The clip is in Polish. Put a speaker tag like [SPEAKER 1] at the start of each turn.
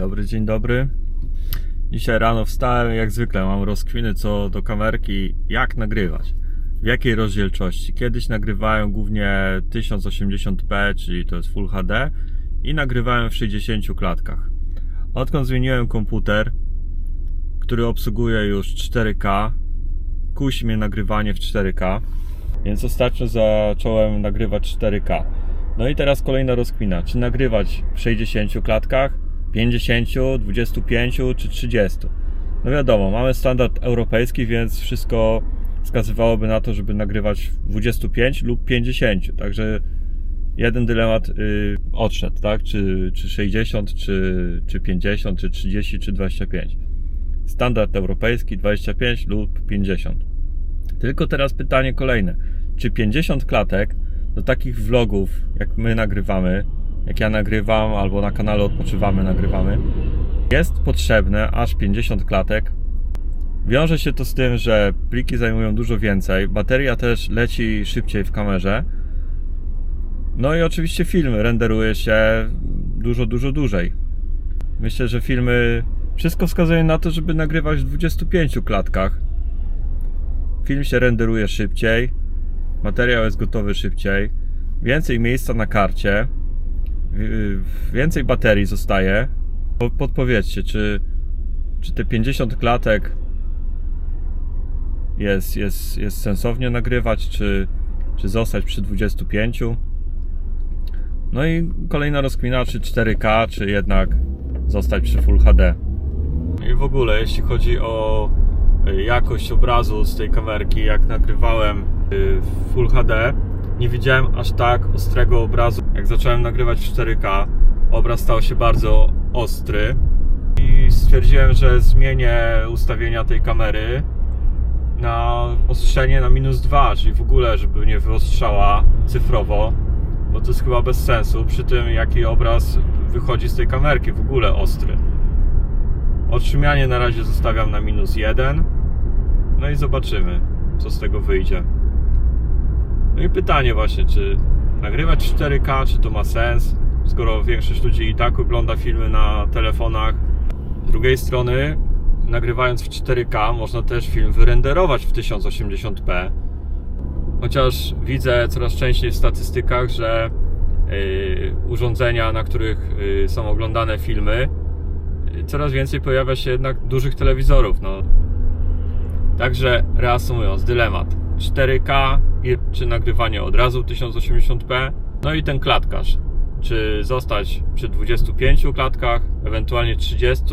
[SPEAKER 1] dobry, dzień dobry. Dzisiaj rano wstałem, jak zwykle mam rozkwiny co do kamerki, jak nagrywać, w jakiej rozdzielczości. Kiedyś nagrywałem głównie 1080p, czyli to jest Full HD i nagrywałem w 60 klatkach. Odkąd zmieniłem komputer, który obsługuje już 4K, kusi mnie nagrywanie w 4K, więc ostatnio zacząłem nagrywać 4K. No i teraz kolejna rozkmina, czy nagrywać w 60 klatkach, 50, 25 czy 30. No wiadomo, mamy standard europejski, więc wszystko wskazywałoby na to, żeby nagrywać w 25 lub 50. Także jeden dylemat yy, odszedł, tak? Czy, czy 60, czy, czy 50, czy 30, czy 25. Standard europejski 25 lub 50. Tylko teraz pytanie kolejne. Czy 50 klatek do takich vlogów, jak my nagrywamy, jak ja nagrywam, albo na kanale Odpoczywamy nagrywamy, jest potrzebne aż 50 klatek. Wiąże się to z tym, że pliki zajmują dużo więcej, bateria też leci szybciej w kamerze. No i oczywiście filmy renderuje się dużo, dużo dłużej. Myślę, że filmy. Wszystko wskazuje na to, żeby nagrywać w 25 klatkach. Film się renderuje szybciej, materiał jest gotowy szybciej, więcej miejsca na karcie, więcej baterii zostaje. Po- Podpowiedzcie, czy, czy te 50 klatek jest, jest, jest sensownie nagrywać, czy, czy zostać przy 25? No i kolejna rozkmina, czy 4K, czy jednak zostać przy Full HD. I w ogóle, jeśli chodzi o y, jakość obrazu z tej kamerki, jak nagrywałem y, w Full HD, nie widziałem aż tak ostrego obrazu. Jak zacząłem nagrywać w 4K, obraz stał się bardzo ostry i stwierdziłem, że zmienię ustawienia tej kamery na ostrzenie na minus 2, czyli w ogóle, żeby nie wyostrzała cyfrowo, bo to jest chyba bez sensu przy tym, jaki obraz wychodzi z tej kamerki, w ogóle ostry. Otrzymianie na razie zostawiam na minus 1. No i zobaczymy, co z tego wyjdzie. No i pytanie właśnie, czy nagrywać 4K, czy to ma sens, skoro większość ludzi i tak ogląda filmy na telefonach. Z drugiej strony, nagrywając w 4K, można też film wyrenderować w 1080p. Chociaż widzę coraz częściej w statystykach, że yy, urządzenia, na których yy, są oglądane filmy, yy, coraz więcej pojawia się jednak dużych telewizorów. No. Także reasumując, dylemat 4K i czy nagrywanie od razu 1080p, no i ten klatkarz. Czy zostać przy 25 klatkach, ewentualnie 30,